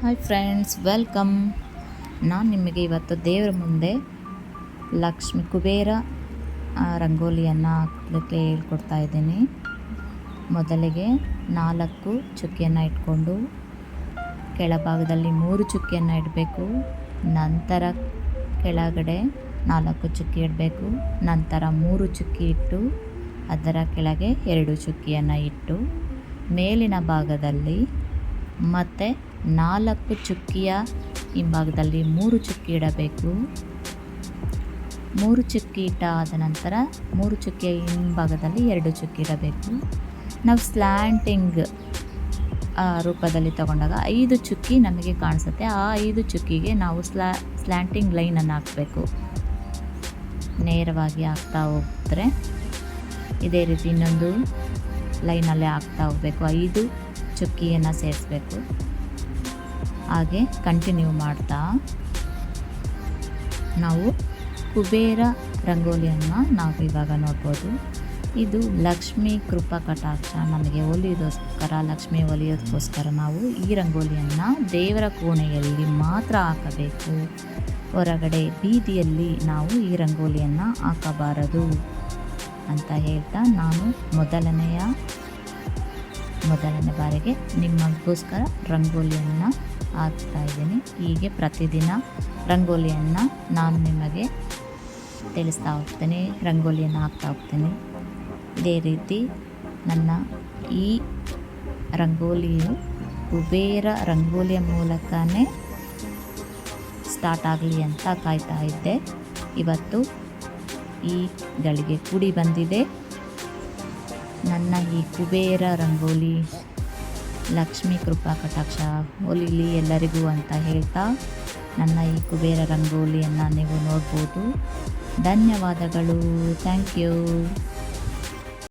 Hi friends welcome ನಾನು ನಿಮಗೆ ಇವತ್ತು ದೇವರ ಮುಂದೆ ಲಕ್ಷ್ಮಿ ಕುಬೇರ ರಂಗೋಲಿಯನ್ನು ಹಾಕಲಿಕ್ಕೆ ಹೇಳ್ಕೊಡ್ತಾ ಇದ್ದೀನಿ. ಮೊದಲಿಗೆ ನಾಲ್ಕು ಚುಕ್ಕಿಯನ್ನು ಇಟ್ಕೊಂಡು ಕೆಳಭಾಗದಲ್ಲಿ ಮೂರು ಚುಕ್ಕಿಯನ್ನು ಇಡಬೇಕು. ನಂತರ ಕೆಳಗಡೆ ನಾಲ್ಕು ಚುಕ್ಕಿ ಇಡಬೇಕು. ನಂತರ ಮೂರು ಚುಕ್ಕಿ ಇಟ್ಟು ಅದರ ಕೆಳಗೆ ಎರಡು ಚುಕ್ಕಿಯನ್ನು ಇಟ್ಟು ಮೇಲಿನ ಭಾಗದಲ್ಲಿ ಮತ್ತು ನಾಲ್ಕು ಚುಕ್ಕಿಯ ಹಿಂಭಾಗದಲ್ಲಿ ಮೂರು ಚುಕ್ಕಿ ಇಡಬೇಕು. ಮೂರು ಚುಕ್ಕಿ ಇಟ್ಟಾದ ನಂತರ ಮೂರು ಚುಕ್ಕಿಯ ಹಿಂಭಾಗದಲ್ಲಿ ಎರಡು ಚುಕ್ಕಿ ಇಡಬೇಕು. ನಾವು ಸ್ಲ್ಯಾಂಟಿಂಗ್ ರೂಪದಲ್ಲಿ ತಗೊಂಡಾಗ ಐದು ಚುಕ್ಕಿ ನಮಗೆ ಕಾಣಿಸುತ್ತೆ. ಆ ಐದು ಚುಕ್ಕಿಗೆ ನಾವು ಸ್ಲಾ ಸ್ಲ್ಯಾಂಟಿಂಗ್ ಲೈನನ್ನು ಹಾಕಬೇಕು. ನೇರವಾಗಿ ಹಾಕ್ತಾ ಹೋಗ್ತಾರೆ ಇದೇ ರೀತಿ ಇನ್ನೊಂದು ಲೈನಲ್ಲೇ ಹಾಕ್ತಾ ಹೋಗಬೇಕು. ಐದು ಚುಕ್ಕಿಯನ್ನು ಸೇರಿಸ್ಬೇಕು. ಹಾಗೆ ಕಂಟಿನ್ಯೂ ಮಾಡ್ತಾ. ನಾವು ಕುಬೇರ ರಂಗೋಲಿಯನ್ನು ನಾವು ಇವಾಗ ನೋಡ್ಬೋದು. ಇದು ಲಕ್ಷ್ಮಿ ಕೃಪಾ ಕಟಾಕ್ಷ. ನಮಗೆ ಒಲಿಯೋದಕ್ಕೋಸ್ಕರ, ಲಕ್ಷ್ಮಿ ಒಲಿಯೋದಕ್ಕೋಸ್ಕರ ನಾವು ಈ ರಂಗೋಲಿಯನ್ನು ದೇವರ ಕೋಣೆಯಲ್ಲಿ ಮಾತ್ರ ಹಾಕಬೇಕು. ಹೊರಗಡೆ ಬೀದಿಯಲ್ಲಿ ನಾವು ಈ ರಂಗೋಲಿಯನ್ನು ಹಾಕಬಾರದು ಅಂತ ಹೇಳ್ತಾ ನಾನು ಮೊದಲನೆಯ ಮೊದಲನೇ ಬಾರಿಗೆ ನಿಮಗೋಸ್ಕರ ರಂಗೋಲಿಯನ್ನು ಹಾಕ್ತಾ ಇದ್ದೀನಿ. ಹೀಗೆ ಪ್ರತಿದಿನ ರಂಗೋಲಿಯನ್ನು ನಾನು ನಿಮಗೆ ತಿಳಿಸ್ತಾ ಹೋಗ್ತೇನೆ, ರಂಗೋಲಿಯನ್ನು ಹಾಕ್ತಾ ಹೋಗ್ತೇನೆ. ಇದೇ ರೀತಿ ನನ್ನ ಈ ರಂಗೋಲಿಯು ಕುಬೇರ ರಂಗೋಲಿಯ ಮೂಲಕನೇ ಸ್ಟಾರ್ಟ್ ಆಗಲಿ ಅಂತ ಕಾಯ್ತಾ ಇದ್ದೆ. ಇವತ್ತು ಈ ಗಳಿಗೆ ಕೂಡಿ ಬಂದಿದೆ. ನನ್ನ ಈ ಕುಬೇರ ರಂಗೋಲಿ, ಲಕ್ಷ್ಮೀ ಕೃಪಾ ಕಟಾಕ್ಷ ಹೋಲಿಲಿ ಎಲ್ಲರಿಗೂ ಅಂತ ಹೇಳ್ತಾ ನನ್ನ ಈ ಕುಬೇರ ರಂಗೋಲಿಯನ್ನು ನೀವು ನೋಡ್ಬೋದು. ಧನ್ಯವಾದಗಳು. Thank you.